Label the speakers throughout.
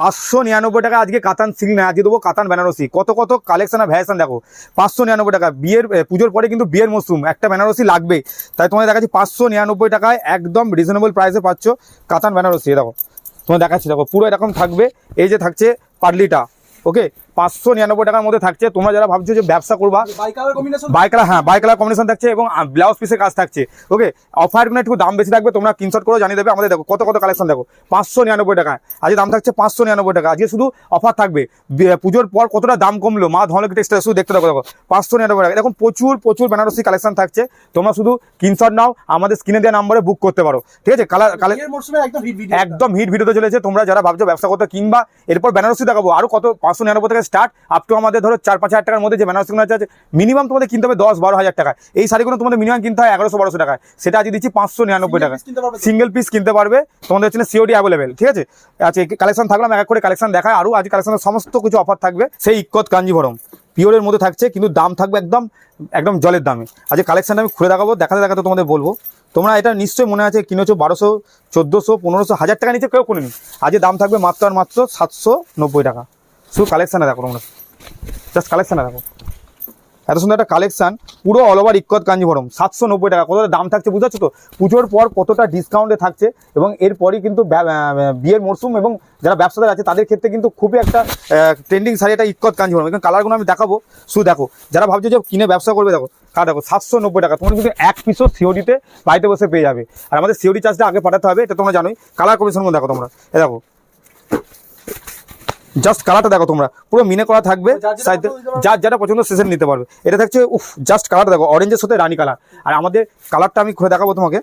Speaker 1: পাঁচশো নিরানব্বই টাকা আজকে কাতান সিল্ক না আজকে দেবো কাতান বেনারসি। কত কত কালেকশন আর ভ্যারিয়েশন দেখো। পাঁচশো নিরানব্বই টাকা। বিয়ের পুজোর পরে কিন্তু বিয়ের মৌসুম একটা বেনারসি লাগবে। তাই তোমাদের দেখাচ্ছি পাঁচশো নিরানব্বই টাকায় একদম রিজনেবল প্রাইসে পাচ্ছ কাতান বেনারসি। দেখো তোমার দেখাচ্ছি। দেখো, পুরো এরকম থাকবে। এই যে থাকছে পার্লিটা ওকে পাঁচশো নিরানব্বই টাকার মধ্যে থাকছে। তোমরা যারা ভাবছ যে ব্যবসা করবা
Speaker 2: by colour combination
Speaker 1: by colour হ্যাঁ বাই কালার কম্বিনেশন থাকছে এবং ব্লাউজ পিসের কাজ থাকছে। ওকে অফার অফারগুলো একটু দাম বেশি থাকবে তোমরা কিনশট করে জানিয়ে দেবে। আমাদের দেখো কত কত কালেকশন দেখো। পাঁচশো নিরানব্বই টাকা আজকে দাম থাকছে পাঁচশো নিরানব্বই টাকা। আজকে শুধু অফার থাকবে। পুজোর পর কতটা দাম কমলো? মা ধনলকি টেক্সটাইল শুধু দেখতে দেখো দেখো। পাঁচশো নিরানব্বই টাকা। এরকম প্রচুর প্রচুর বেনারসি কালেকশন থাকছে। তোমরা শুধু কিনশট নাও আমাদের স্ক্রিনে দেওয়া নাম্বারে বুক করতে পারো। ঠিক আছে? কালার কালার
Speaker 2: একদম হিট ভিডিও
Speaker 1: ভিডিওতে চলেছে। তোমরা যারা ভাবছ ব্যবসা করতে কিংবা এরপর বেনারসি দেখাবো। আরও কত? পাঁচশো নিরানব্বই থেকে স্টার্ট আপ টু আমাদের ধরো চার পাঁচ হাজার টাকার মধ্যে যে বেনারসিগুলো আছে মিনিমাম তোমাদের কিনতে হবে দশ বারো হাজার টাকা এই শাড়িগুলো তোমাদের মিনিমাম কিনতে হয় এগারোশো বারোশো টাকায়। সেটা আজকে দিচ্ছি পাঁচশো নিরানব্বই টাকা? সিঙ্গেল পিস কিনতে পারবে তোমাদের হচ্ছে সিওডি অ্যাভেলেবেল ঠিক আছে? আচ্ছা কালেকশন থাকলাম এক এক করে কালেকশন দেখায় আরও আজ কালেকশনের সমস্ত কিছু অফার থাকবে। সেই ইক্কত কাঞ্জিভরম পিওরের মধ্যে থাকছে কিন্তু দাম থাকবে একদম একদম জলের দামে। আজকে কালেকশনটা আমি খুলে দেখাবো দেখাতে দেখাতে তোমাদের বলব। তোমরা এটা নিশ্চয়ই মনে আছে কিনেছো বারোশো চোদ্দোশো পনেরোশো হাজার টাকা নিচে কেউ কিনুনি আজকে দাম থাকবে মাত্র আর মাত্র সাতশো নব্বই টাকা। শুধু কালেকশানে দেখো তোমরা। জাস্ট কালেকশানে দেখো। এত সুন্দর একটা কালেকশান পুরো অল ওভার ইক্কত কাঞ্জিভরম সাতশো নব্বই টাকা। কতটা দাম থাকছে বুঝতে পারছ তো? পুজোর পর কতটা ডিসকাউন্টে থাকছে এবং এরপরই কিন্তু ব্যা- বিয়ের মরশুম এবং যারা ব্যবসাদার আছে, তাদের ক্ষেত্রে কিন্তু খুবই একটা ট্রেন্ডিং শাড়ি একটা ইক্কত কাঞ্জিভরম এখানে কালারগুলো আমি দেখাবো। শুধু দেখো, যারা ভাবছে যে কিনে ব্যবসা করবে, দেখো, কার দেখো, সাতশো নব্বই টাকা। তোমরা কিন্তু এক পিসও সিওডিতে বাড়িতে বসে পেয়ে যাবে। আর আমাদের সিওডি চার্জটা আগে পাঠাতে হবে, এটা তোমরা জানোই। কালার কমিশন দেখো তোমরা। এ দেখো। জাস্ট কালারটা দেখো তোমরা। পুরো মিনে করা থাকবে।
Speaker 2: যার যেটা
Speaker 1: সাইডে
Speaker 2: পছন্দ নিতে
Speaker 1: যার যেটা পছন্দ সেসে নিতে পারবে। এটা থাকছে উফ জাস্ট কালারটা দেখো অরেঞ্জের সাথে রানী কালার আর আমাদের কালারটা আমি খুলে দেখাবো তোমাকে।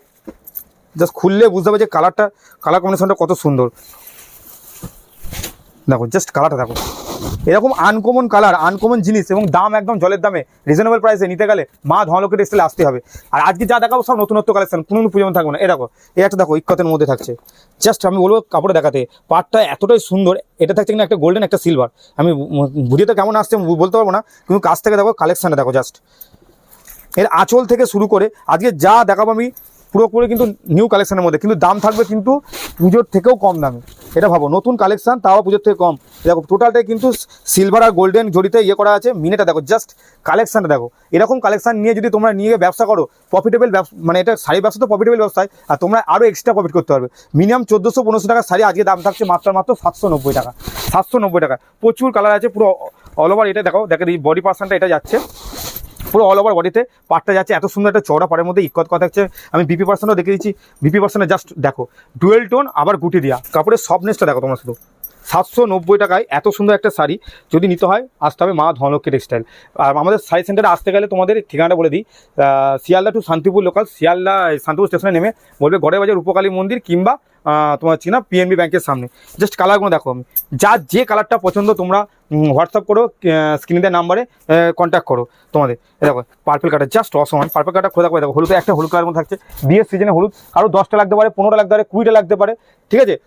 Speaker 1: জাস্ট খুললে বুঝতে হবে যে কালারটা কালার কম্বিনেশনটা কত সুন্দর। দেখো জাস্ট কালারটা দেখো। এরকম আনকমন কালার আনকমন জিনিস এবং দাম একদম জলের দামে রিজনেবল প্রাইসে নিতে গেলে মা ধনলক্ষ্মী টেক্সটাইলে আসতে হবে। আর আজকে যা দেখাবো সব নতুনত্ব কালেকশন কোনো পুজো থাকবে না। এ দেখো, এই একটা দেখো ইক্কতের মধ্যে থাকছে। জাস্ট আমি বলব কাপড়ে দেখাতে, পাটটা এতটাই সুন্দর, এটা থাকছে কিনা একটা গোল্ডেন একটা সিলভার আমি বুঝিয়ে তো কেমন আসছে বলতে পারব না, কিন্তু কাছ থেকে দেখো কালেকশানটা দেখো জাস্ট এর আঁচল থেকে শুরু করে, আজকে যা দেখাবো আমি পুরোপুরি কিন্তু নিউ কালেকশনের মধ্যে। কিন্তু দাম থাকবে কিন্তু পুজোর থেকেও কম দামে। এটা ভাবো, নতুন কালেকশন তাও পুজোর থেকে কম। দেখো টোটালটাই কিন্তু সিলভার আর গোল্ডেন জড়িতে ইয়ে করা আছে। মিনেটা দেখো জাস্ট কালেকশানটা দেখো। এরকম কালেকশান নিয়ে যদি তোমরা নিয়ে ব্যবসা করো প্রফিটেবল মানে এটা শাড়ি ব্যবসা তো প্রফিটেবল ব্যবসায়, আর তোমরা আরও এক্সট্রা প্রফিট করতে পারবে। মিনিমাম চোদ্দোশো পনেরোশো টাকা শাড়ি আজকে দাম থাকছে মাত্র মাত্র সাতশো নব্বই টাকা। সাতশো নব্বই টাকা। প্রচুর কালার আছে, পুরো অল ওভার এটা দেখো দেখো বডি পার্সনটা এটা যাচ্ছে। পুরো অল ওভার বডিতে পাটটা যাচ্ছে, এত সুন্দর একটা চওড়া পাড়ের মধ্যে ইকত কথা হচ্ছে আমি বিপি পার্সেন্টও দেখে দিচ্ছি। বিপি পার্সনে জাস্ট দেখো ডুয়েল টোন আবার গুটি দেওয়া কাপড়ের সফটনেসটা দেখো তোমরা শুধু। সাতশো নব্বই টাকায় এত সুন্দর একটা শাড়ি, যদি নিতে হয়, আসতে হবে মা ধনলক্ষ্মী টেক্সটাইল আর আমাদের শাড়ি সেন্টারে আসতে গেলে তোমাদের ঠিকানাটা বলে দিই। শিয়ালদা টু শান্তিপুর লোকাল শিয়ালদা, শান্তিপুর স্টেশনে নেমে বলবে গড়ে বাজার উপকালী মন্দির কিংবা তোমার হচ্ছে না পিএনবি ব্যাংকের সামনে। জাস্ট কালারগুলো দেখো আমি। যার যে কালারটা পছন্দ তোমরা হোয়াটসঅ্যাপ করো স্ক্রিনের নাম্বারে কন্ট্যাক্ট করো তোমাদের। দেখো পার্পল কাটার জাস্ট অসমান পার্পল কাটা খোঁজা করে দেখো, হলুদে একটা হলুদ কালার থাকছে। বিয়ের সিজনে হলুদ আরও দশটা লাগতে পারে, পনেরোটা লাগতে পারে, কুড়িটা লাগতে পারে। ঠিক আছে?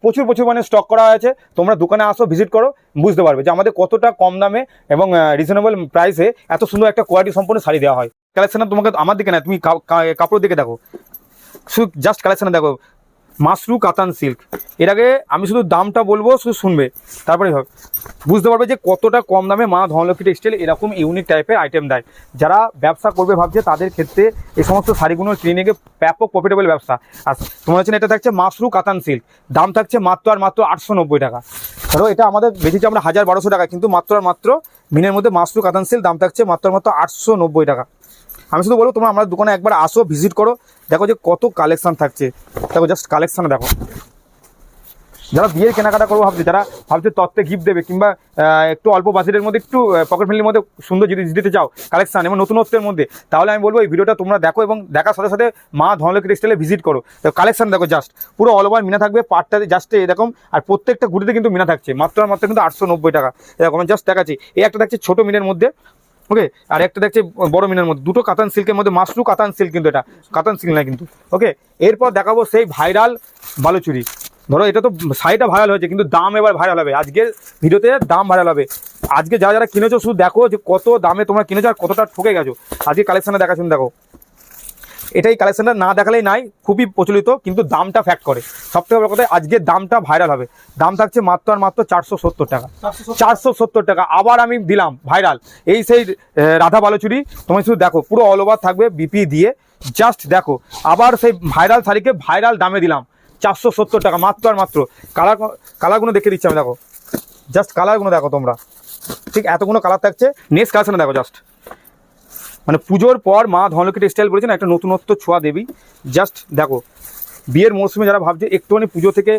Speaker 1: প্রচুর প্রচুর মানে স্টক করা আছে তোমরা দোকানে আসো ভিজিট করো, বুঝতে পারবে যে আমাদের কতটা কম দামে এবং রিজনেবল প্রাইসে এত সুন্দর একটা কোয়ালিটি সম্পূর্ণ শাড়ি দেওয়া হয়। কালেকশন তোমাকে আমার দিকে না, তুমি কা- কা- কাপড় দিকে দেখো। শুধু জাস্ট কালেকশনে দেখো। মাসরু কাতান সিল্ক। এর আগে আমি শুধু দামটা বলব, শুধু শুনবে। তারপরে হবে বুঝতে পারবে যে কতটা কম দামে মা ধনলক্ষ্মী টেক্সটাইল এরকম ইউনিক টাইপের আইটেম দেয়। যারা ব্যবসা করবে ভাবছে তাদের ক্ষেত্রে এই সমস্ত শাড়িগুলো কিনে ব্যাপক প্রফিটেবল ব্যবসা। আর তোমার হচ্ছে এটা থাকছে মাসরু কাতান সিল্ক। দাম থাকছে মাত্র আর মাত্র আটশো নব্বই টাকা। ধরো, এটা আমাদের বেঁচেছি আমরা হাজার বারোশো টাকা কিন্তু মাত্র আর মাত্র মিনের মধ্যে মাসরু কাতান সিল্ক দাম থাকছে মাত্র মাত্র আটশো নব্বই টাকা। আমি শুধু বলব, তোমরা আমার দোকানে একবার আসো ভিজিট করো। দেখো যে কত কালেকশান থাকছে। দেখো জাস্ট কালেকশন দেখো। যারা বিয়ের কেনাকাটা করব ভাবছে, যারা ভাবছে তত্ত্বে গিফট দেবে, কিংবা একটু অল্প বাজেটের মধ্যে, একটু পকেট ফ্রেন্ডলির মধ্যে সুন্দর জিনিস দিতে চাও কালেকশন এবং নতুনত্বের মধ্যে, তাহলে আমি বলব এই ভিডিওটা তোমরা দেখো এবং দেখার সাথে সাথে মা ধনলক্ষ্মী টেক্সটাইলে ভিজিট করো। কালেকশান দেখো জাস্ট পুরো অল ওভার মিনা থাকবে পাটটাতে জাস্ট এরকম, আর প্রত্যেকটা গুটিতে কিন্তু মিনা থাকছে, মাত্র মাত্র কিন্তু আটশো নব্বই টাকা। এরকম জাস্ট দেখাচ্ছি। এই একটা থাকছে ছোটো মিনের মধ্যে ওকে? আর একটা দেখছি, বড় মিনার মধ্যে। দুটো কাতান সিল্কের মধ্যে মাসরু কাতান সিল্ক কিন্তু এটা। কাতান সিল্ক না কিন্তু। ওকে? এরপর দেখাবো সেই ভাইরাল বালুচুরি। ধরো, এটা তো শাড়িটা ভাইরাল হয়েছে, কিন্তু দাম এবার ভাইরাল হবে। আজকের ভিডিওতে দাম ভাইরাল হবে। আজকে যারা যারা কিনেছো, শুধু দেখো যে কত দামে তোমরা কিনেছো আর কতটা ঠকে গেছো। আজকে কালেকশানে দেখাচ্ছেন দেখো। এটাই কালেকশনটা না দেখালেই নাই, খুবই প্রচলিত, কিন্তু দামটা ফ্যাক্ট করে। সব থেকে বড় কথা আজকে দামটা ভাইরাল হবে। দাম থাকছে মাত্র আর মাত্র চারশো সত্তর টাকা। চারশো সত্তর টাকা। আবার আমি দিলাম ভাইরাল এই সেই রাধা বালুচুরি তুমি শুধু দেখো, পুরো অল ওভার থাকবে বিপি দিয়ে। জাস্ট দেখো, আবার সেই ভাইরাল শাড়িকে ভাইরাল দামে দিলাম। চারশো সত্তর টাকা, মাত্র আর মাত্র। কালার কালারগুলো দেখে দিচ্ছি আমি, দেখো। জাস্ট কালারগুলো দেখো তোমরা। ঠিক এতগুলো কালার থাকছে। নেক্সট কালেকশনে দেখো জাস্ট মানে পুজোর পর মা ধনলক্ষ্মী টেক্সটাইল বলেছেন একটা নতুনত্ব ছোঁয়া দেবী। জাস্ট দেখো, বিয়ের মৌসুমে যারা ভাবছে একটুখানি পুজো থেকে,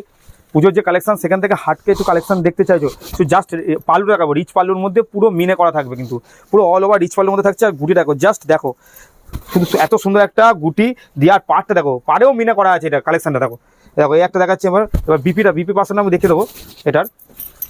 Speaker 1: পুজোর যে কালেকশন সেখান থেকে হাটকে একটু কালেকশন দেখতে চাইছো, তো জাস্ট পাল্লু দেখাবো রিচ পাল্লুর মধ্যে পুরো মিনে করা থাকবে কিন্তু। পুরো অল ওভার রিচ পাল্লুর মধ্যে থাকছে আর গুটি দেখো জাস্ট দেখো। এত সুন্দর একটা গুটি দিয়ে আর পার্টটা দেখো, পাড়েও মিনে করা আছে এটা কালেকশনটা দেখো। দেখো, এই একটা দেখাচ্ছি এবার এবার বিপিটা বিপি পার্সেন্ট আমি দেখে দেবো, এটার।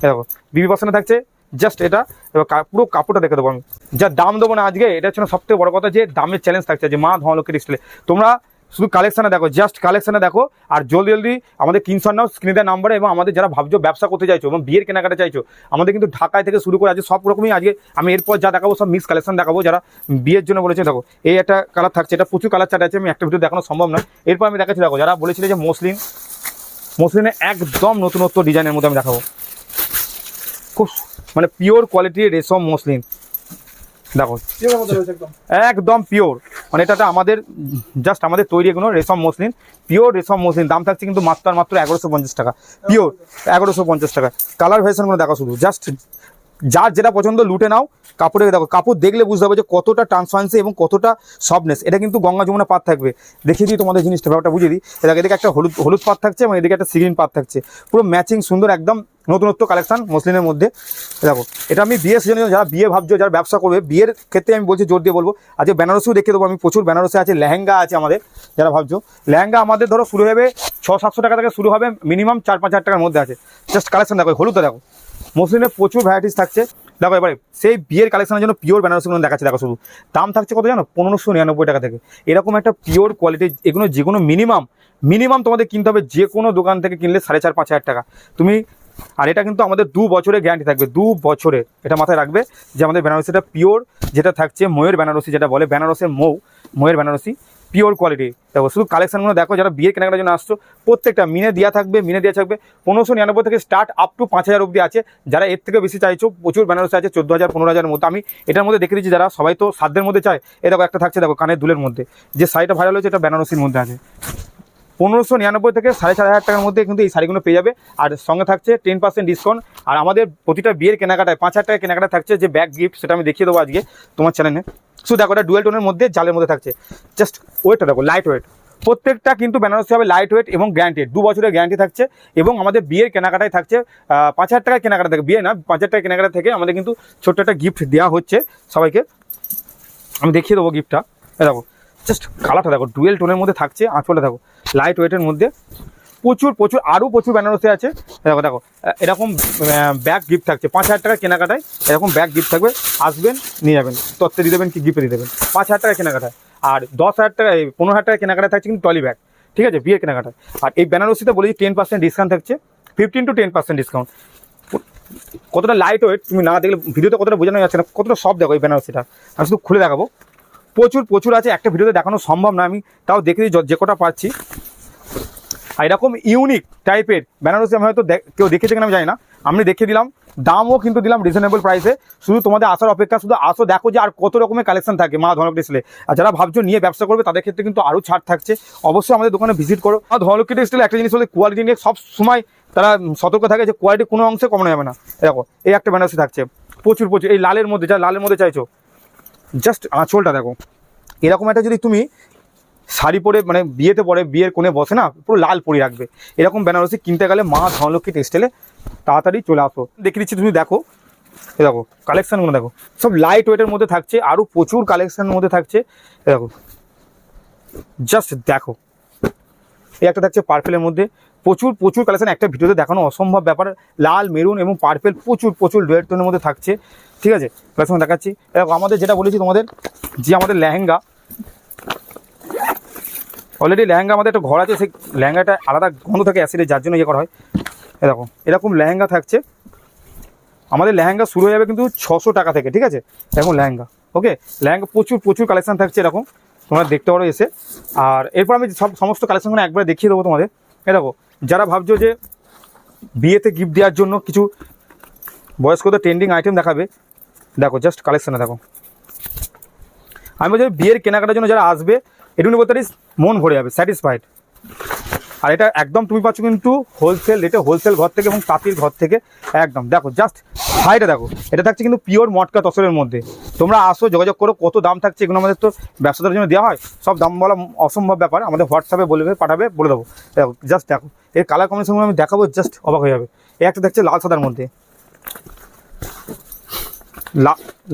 Speaker 1: দেখো বিপি পার্সেন্ট থাকছে জাস্ট এটা, এবার পুরো কাপড়টা দেখে দেবো আমি। যা দাম দেবো না আজকে, এটা হচ্ছে সব থেকে বড় কথা যে দামের চ্যালেঞ্জ থাকছে, যে মা ধনলক্ষ্মী ডিসপ্লে তোমরা শুধু কালেকশানে দেখো জাস্ট কালেকশানে দেখো, আর জলদি জলদি আমাদের কিনশন নাও স্ক্রিনে নাম্বারে এবং আমাদের যারা ভাবছ ব্যবসা করতে চাইছো এবং বিয়ের কেনাকাটা চাইছো, আমাদের কিন্তু ঢাকায় থেকে শুরু করে আজকে সব রকমই আজকে আমি এরপর যা দেখাবো সব মিক্স কালেকশন দেখাবো, যারা বিয়ের জন্য বলেছে, দেখো, এই একটা কালার থাকছে, এটা প্রচুর কালার চাট আছে, আমি একটা ভিডিও দেখানো সম্ভব নয়। এরপর আমি দেখাচ্ছি, দেখো, যারা বলেছিল যে মসলিন, মসলিনে একদম নতুনত্ব ডিজাইনের মধ্যে আমি দেখাবো। খুব মানে পিওর কোয়ালিটির রেশম মসলিন। দেখো।
Speaker 2: একদম।
Speaker 1: পিওর মানে এটাতে আমাদের জাস্ট আমাদের তৈরি কোনো রেশম মসলিন পিওর রেশম মসলিন। দাম থাকছে কিন্তু মাত্র মাত্র এগারোশো পঞ্চাশ টাকা। পিওর এগারোশো পঞ্চাশ টাকা। কালার ভেরিয়েশনগুলো দেখো শুধু। জাস্ট যার যেটা পছন্দ লুটে নাও কাপড়ে দেখো, কাপড় দেখলে বুঝতে হবে যে কতটা ট্রান্সপারেন্সি এবং কতটা সফটনেস এটা কিন্তু গঙ্গা যমুনা পাত থাকবে। দেখিয়ে দিই তোমাদের জিনিসটা, ব্যাপারটা বুঝিয়ে দিই। এদিকে এদিকে একটা হলুদ হলুদ পাত থাকছে এবং এদিকে একটা সিগ্রিন পাত থাকছে। পুরো ম্যাচিং সুন্দর একদম নতুনত্ব কালেকশন মসলিনের মধ্যে। দেখো, এটা আমি বিয়ে সিজনে যারা বিয়ে ভাবছ, যারা ব্যবসা করবে, বিয়ের ক্ষেত্রে আমি বলছি জোর দিয়ে বলব। আজকে বেনারসিও দেখে দেবো, আমি প্রচুর বেনারসি আছে, লেহেঙ্গা আছে আমাদের, যারা ভাবছ। লেহেঙ্গা আমাদের ধরো শুরু হবে ছ সাতশো টাকা থেকে শুরু হবে মিনিমাম চার পাঁচ হাজার টাকার মধ্যে আছে। জাস্ট কালেকশন দেখো, হলুদটা দেখো। মসলিনের প্রচুর ভ্যারাইটিস থাকছে। দেখো এবারে, সেই বিয়ের কালেকশনের জন্য পিওর বেনারসিগুলো দেখাচ্ছে, দেখো শুধু। দাম থাকছে কত জানো? পনেরোশো নিরানব্বই টাকা থেকে। এরকম একটা পিওর কোয়ালিটি এগুলো যে কোনো মিনিমাম মিনিমাম তোমাদের কিনতে হবে যে কোনো দোকান থেকে কিনলে সাড়ে চার, পাঁচ হাজার টাকা। তুমি, আর এটা কিন্তু আমাদের দু বছরের গ্যারান্টি থাকবে, দু বছরে। এটা মাথায় রাখবে যে আমাদের বেনারসিটা পিওর যেটা থাকছে ময়ের বেনারসি যেটা বলে, বেনারসের মৌ, ময়ের বেনারসি। পিওর কোয়ালিটি দেখো, শুধু কালেকশনগুলো দেখো, যারা বিয়ের কেনাকাটার জন্য আসছো, প্রত্যেকটা মিনে দেওয়া থাকবে, মিনে দেওয়া থাকবে। পনেরোশো নিরানব্বই থেকে স্টার্ট আপ টু পাঁচ হাজার অব্দি আছে। যারা এর থেকে বেশি চাইছো, প্রচুর বেনারসি আছে, চোদ্দ হাজার, পনেরো হাজারের মধ্যে আমি এটার মধ্যে দেখে দিচ্ছি, যারা সবাই তো সাধ্যের মধ্যে চায়। এ দেখো, একটা থাকছে, দেখো, কানের দুলের মধ্যে। যে শাড়িটা ভাইরাল হয়েছে, এটা বেনারসির মধ্যে আছে। পনেরোশো নিরানব্বই থেকে সাড়ে চার হাজার টাকার মধ্যে কিন্তু এই শাড়িগুলো পেয়ে যাবে। আর সঙ্গে থাকছে টেন পার্সেন্ট ডিসকাউন্ট আর আমাদের প্রতিটা বিয়ের কেনাকাটায় পাঁচ হাজার টাকা কেনাকাটা থাকছে যে ব্যাগ গিফট সেটা আমি দেখিয়ে দেবো আজকে তোমার চ্যানেলে শুধু দেখো, এটা ডুয়েল টোনের মধ্যে জালের মধ্যে থাকছে। জাস্ট ওয়েটটা দেখো লাইট ওয়েট প্রত্যেকটা কিন্তু বেনারসি হবে লাইট ওয়েট এবং গ্যারান্টেড দু বছরের গ্যারান্টি থাকছে এবং আমাদের বিয়ের কেনাকাটায় থাকছে পাঁচ হাজার টাকার কেনাকাটা থেকে, বিয়ে না, পাঁচ হাজার টাকা কেনাকাটা থেকে আমাদের কিন্তু ছোট্ট একটা গিফট দেওয়া হচ্ছে সবাইকে। আমি দেখিয়ে দেবো গিফটটা দেখো জাস্ট কালারটা দেখো ডুয়েল টোনের মধ্যে থাকছে, আঁচলটা দেখো লাইট ওয়েটের মধ্যে। প্রচুর প্রচুর আরও প্রচুর বেনারসি আছে। দেখো দেখো এরকম ব্যাগ গিফট থাকছে। পাঁচ হাজার টাকা কেনাকাটায় এরকম ব্যাগ গিফট থাকবে। আসবেন, নিয়ে যাবেন। তত্ত্বে দিয়ে দেবেন কি গিফটে দিয়ে দেবেন। পাঁচ হাজার টাকা কেনাকাটায়। আর দশ হাজার টাকা পনেরো হাজার টাকা কেনাকাটায় থাকছে কিন্তু টলি ব্যাগ ঠিক আছে? বিয়ের কেনাকাটায়। আর এই বেনারসিতে বলেছি টেন পার্সেন্ট ডিসকাউন্ট থাকছে। Fifteen to ten percent discount কতটা লাইট ওয়েট তুমি না দেখলে ভিডিওতে কতটা বোঝানো যাচ্ছে না, কতটা সব দেখো এই বেনারসিটা। আমি শুধু খুলে দেখাবো। প্রচুর প্রচুর আছে, একটা ভিডিওতে দেখানো সম্ভব না আমি, তাও দেখে দিই, যে কটা পাচ্ছি। আর এরকম ইউনিক টাইপের বেনারসি আমি হয়তো কেউ দেখেছে কিনা আমি জানি না। আমি দেখিয়ে দিলাম, দামও কিন্তু দিলাম রিজনেবল প্রাইসে শুধু তোমাদের আসার অপেক্ষা, শুধু আসো, দেখো যে আর কত রকমের কালেকশন থাকে মা ধনক টেক্সটাইলে আর যারা ভাবছ নিয়ে ব্যবসা করবে, তাদের ক্ষেত্রে কিন্তু আরও ছাড় থাকছে। অবশ্যই আমাদের দোকানে ভিজিট করো। মা ধনলক্ষ্মী টেক্সটাইল একটা জিনিস হলে কোয়ালিটি নিয়ে সব সময় তারা সতর্ক থাকে যে কোয়ালিটি কোনো অংশে কমানো যাবে না। দেখো, এই একটা বেনারসি থাকছে। প্রচুর প্রচুর, এই লালের মধ্যে, যা লালের মধ্যে চাইছো জাস্ট আঁচলটা দেখো। এরকম একটা যদি তুমি শাড়ি পরে মানে বিয়েতে পরে, বিয়ের কোণে বসে না, পুরো লাল পরি রাখবে। এরকম বেনারসি কিনতে গেলে মা ধনলক্ষ্মী টেক্সটাইলে তাড়াতাড়ি চলে আসো। দেখে দিচ্ছি, তুমি দেখো। এ দেখো কালেকশানগুলো দেখো। সব লাইট ওয়েটের মধ্যে থাকছে আরও প্রচুর কালেকশানের মধ্যে থাকছে। এ দেখো জাস্ট দেখো। এই একটা থাকছে পার্পেলের মধ্যে। প্রচুর প্রচুর কালেকশন একটা ভিডিওতে দেখানো অসম্ভব ব্যাপার। লাল, মেরুন এবং পার্পেল প্রচুর প্রচুর ডুয়েট টোনের মধ্যে থাকছে। ঠিক আছে? কালেকশন দেখাচ্ছি। আমাদের যেটা বলেছি তোমাদের, যে আমাদের লেহেঙ্গা। অলরেডি লেহেঙ্গা আমাদের একটা ঘর আছে, সেই লেহেঙ্গাটা আলাদা গন্ধ থাকে অ্যাসিডে যার জন্য ইয়ে করা হয়। এরকম এরকম লেহেঙ্গা থাকছে। আমাদের লেহেঙ্গা শুরু হয়ে যাবে কিন্তু ছশো টাকা থেকে, ঠিক আছে? এরকম লেহেঙ্গা ওকে লেহেঙ্গা প্রচুর প্রচুর কালেকশন থাকছে এরকম। তোমরা দেখতে পারো এসে। আর এরপর আমি সব, সমস্ত কালেকশনগুলো একবারে দেখিয়ে দেবো তোমাদের। এ দেখো যারা ভাবছ যে বিয়েতে গিফট দেওয়ার জন্য কিছু বয়স্কদের ট্রেন্ডিং আইটেম দেখাবে, দেখো জাস্ট কালেকশানে দেখো। আমি বলছি বিয়ের কেনাকাটার জন্য যারা আসবে, এটুকুনি বলতে মন ভরে যাবে স্যাটিসফাইড আর এটা একদম তুমি পাচ্ছ কিন্তু হোলসেল রেটে হোলসেল ঘর থেকে এবং তাঁতির ঘর থেকে একদম। দেখো জাস্ট হাইটা দেখো, এটা থাকছে কিন্তু পিওর মটকা তসরের মধ্যে। তোমরা আসো, যোগাযোগ করো, কত দাম থাকছে এগুলো আমাদের তো ব্যবসাদার জন্য দেওয়া হয়। সব দাম বলা অসম্ভব ব্যাপার, আমাদের হোয়াটসঅ্যাপে বলবে পাঠাবে, বলে দেবো। দেখো জাস্ট দেখো, এর কালার কম্বিনেশনগুলো আমি দেখাবো জাস্ট অবাক হয়ে যাবে। এই একটা দেখছে লাল সাদার মধ্যে।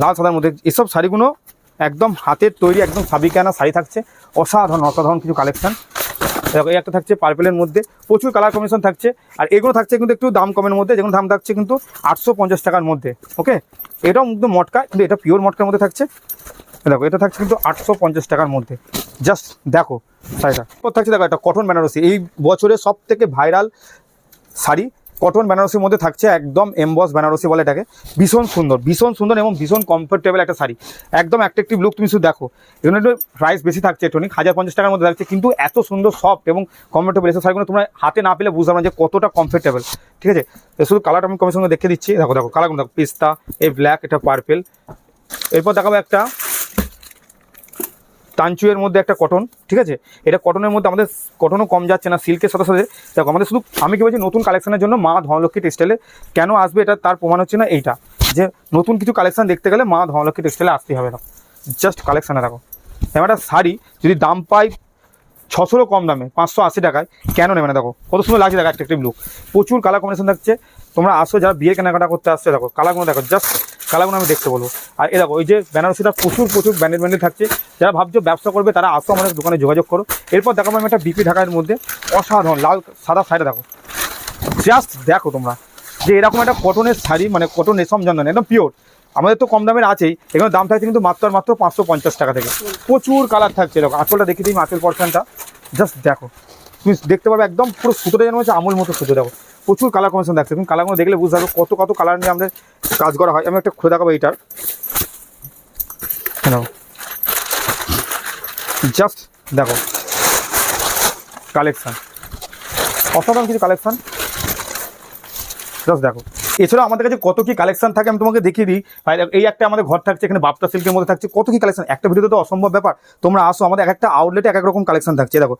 Speaker 1: লাল সাদার মধ্যে, এসব শাড়িগুলো একদম হাতের তৈরি, একদম সাবিকানা শাড়ি থাকছে। অসাধারণ অসাধারণ কিছু কালেকশন দেখো, এই একটা থাকছে পার্পেলের মধ্যে। প্রচুর কালার কম্বিনেশন থাকছে। আর এগুলো থাকছে কিন্তু একটু দাম কমের মধ্যে, যেগুলো দাম থাকছে কিন্তু আটশো পঞ্চাশ টাকার মধ্যে ওকে এটাও কিন্তু মটকা, কিন্তু এটা পিওর মটকার মধ্যে থাকছে। দেখো, এটা থাকছে কিন্তু আটশো পঞ্চাশ টাকার মধ্যে। জাস্ট দেখো, শাড়িটা। থাকছে দেখো, একটা কটন বেনারসি। এই বছরে সব থেকে ভাইরাল শাড়ি কটন বেনারসির মধ্যে থাকছে একদম এমবস বেনারসি বলে এটাকে। ভীষণ সুন্দর ভীষণ সুন্দর এবং ভীষণ কমফোর্টেবল একটা শাড়ি। একদম অ্যাট্রাকটিভ লুক তুমি শুধু দেখো। এগুলো একটু প্রাইস বেশি থাকছে একটু হাজার পঞ্চাশ টাকার মধ্যে থাকছে। কিন্তু এত সুন্দর সফট এবং কমফোর্টেবল এসব শাড়িগুলো তোমরা হাতে না পেলে বুঝতে না যে কতটা কমফোর্টেবল ঠিক আছে? শুধু কালারটা আমি কমিশন দেখে দিচ্ছি। দেখো দেখো কালারগুলো দেখো, পিস্তা, এই ব্ল্যাক এটা পার্পেল এরপর দেখাবো একটা তাঞ্চুয়ের মধ্যে একটা কটন ঠিক আছে? এটা কটনের মধ্যে আমাদের কটনও কম যাচ্ছে না সিল্কের সাথে সাথে। দেখো, আমাদের শুধু, আমি কি বলছি, নতুন কালেকশনের জন্য মা ধনলক্ষ্মী টেক্সটাইলে কেন আসবে এটা তার প্রমাণ হচ্ছে না এইটা। যে নতুন কিছু কালেকশন দেখতে গেলে মা ধনলক্ষ্মী টেক্সটাইলে আসতেই হবে না। জাস্ট কালেকশানে দেখো। এবার একটা শাড়ি, যদি দাম পাই ছশোরও কম দামে, পাঁচশো আশি টাকায়। কেন নেবে না? দেখো, কত সুন্দর লাগছে দেখো অ্যাট্রাকটিভ লুক প্রচুর কালার কম্বিনেশন থাকছে। তোমরা আসো, যারা বিয়ে কেনাকাটা করতে আসছো, দেখো কালারগুলো দেখো জাস্ট কালারগুলো আমি দেখতে বলব। আর এ দেখো ওই যে বেনারসিটা প্রচুর প্রচুর ব্যান্ডেড ব্যান্ডেড থাকছে। যারা ভাবছ ব্যবসা করবে, তারা আসো আমাদের দোকানে যোগাযোগ করো। এরপর দেখাবো আমি একটা বিপি ঢাকার মধ্যে অসাধারণ লাল, সাদা শাড়িটা দেখো। জাস্ট দেখো তোমরা। যে এরকম একটা কটনের শাড়ি মানে কটন রেশম চন্দন একদম পিওর আমাদের তো কম দামের আছেই, এখানে দাম থাকছে কিন্তু মাত্র মাত্র পাঁচশো পঞ্চাশ টাকা থেকে। প্রচুর কালার থাকছে এরকম। আঁচলটা দেখে দিই আঁচল পর্সনটা জাস্ট দেখো। তুমি দেখতে পাবে একদম পুরো সুতোটা যেন হচ্ছে আমুল মতো সুতো, দেখো। প্রচুর কালার কমিশন দেখছে তুমি কালারগুলো দেখলে বুঝতে পারবে কত কত কালার নিয়ে আমাদের কাজ করা হয়। আমি একটা খুলে দেখাবো এইটার। জাস্ট দেখো। কালেকশান অসাধারণ কিছু কালেকশান জাস্ট দেখো। এছাড়াও আমাদের কাছে কত কি কালেকশন থাকে আমি তোমাকে দেখিয়ে দিই। এই একটা আমাদের ঘর থাকছে, এখানে বাপ্তা সিল্কের মধ্যে থাকছে। কত কি কালেকশন একটা ভিডিওতে তো অসম্ভব ব্যাপার। তোমরা আসো, আমাদের এক একটা আউটলেটে এক এক রকম কালেকশন থাকছে। দেখো,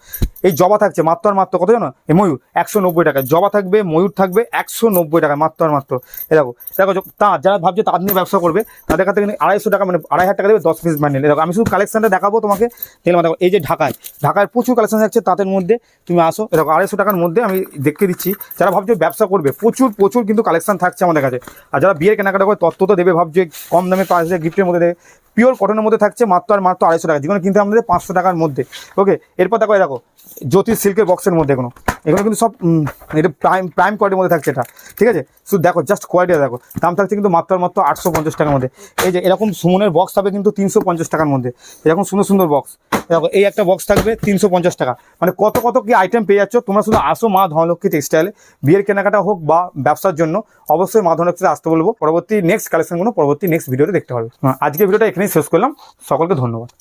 Speaker 1: এই জবা থাকছে, মাত্র আর মাত্র, কত জানো? এই ময়ূর, একশো নব্বই টাকা। জবা থাকবে, ময়ূর থাকবে, একশো নব্বই টাকা মাত্র আর মাত্র। এ দেখো দেখো তাঁত যারা ভাবছে তাঁত নিয়ে ব্যবসা করবে, তাদের কাছে আড়াইশো টাকা মানে আড়াই হাজার টাকা দেবে, দশ পিস ব্যান্ডেল দেখো, আমি শুধু কালেকশনটা দেখাবো তোমাকে। দেখলাম, দেখো, এই যে ঢাকায় ঢাকায় প্রচুর কালেকশন থাকছে তাঁতের মধ্যে। তুমি আসো দেখো, আড়াইশো টাকার মধ্যে আমি দেখতে দিচ্ছি। যারা ভাবছ ব্যবসা করবে, প্রচুর প্রচুর কিন্তু কালেকশন থাকছে আমাদের কাছে। আর যারা বিয়ের কেনাকাটা করে তত্ত্ব তো দেবে, ভাবছে কম দামে পাঁচ হাজার গিফটের মধ্যে দেবে। পিওর কটনের মধ্যে থাকছে মাত্র আর মাত্র আড়াইশো টাকা। যেগুলো কিনতে আমাদের পাঁচশো টাকার মধ্যে। ওকে এরপর দেখো দেখো, জ্যোতিষ সিল্কের বক্সের মধ্যে এগুলো এগুলো কিন্তু সব এটা প্রাইম প্রাইম কোয়ালিটির মধ্যে থাকছে এটা। ঠিক আছে? শুধু দেখো জাস্ট কোয়ালিটি দেখো। দাম থাকছে কিন্তু মাত্র মাত্র আটশো পঞ্চাশ টাকার মধ্যে। এই যে এরকম সুমনের বক্স হবে কিন্তু তিনশো পঞ্চাশ টাকার মধ্যে। এরকম সুন্দর সুন্দর বক্স দেখো এই একটা বক্স থাকবে তিনশো পঞ্চাশ টাকা। মানে কত কত কি আইটেম পেয়ে যাচ্ছ? তোমরা শুধু আসো মা ধনলক্ষ্মী টেক্সটাইলে বিয়ের কেনাকাটা হোক বা ব্যবসার জন্য অবশ্যই মা ধনলক্ষ্মীতে আসতে বলব। পরবর্তী নেক্সট কালেকশনগুলো পরবর্তী নেক্সট ভিডিওতে দেখতে হ্যাঁ, আজকে ভিডিওটা এখানেই শেষ করলাম। সকলকে ধন্যবাদ।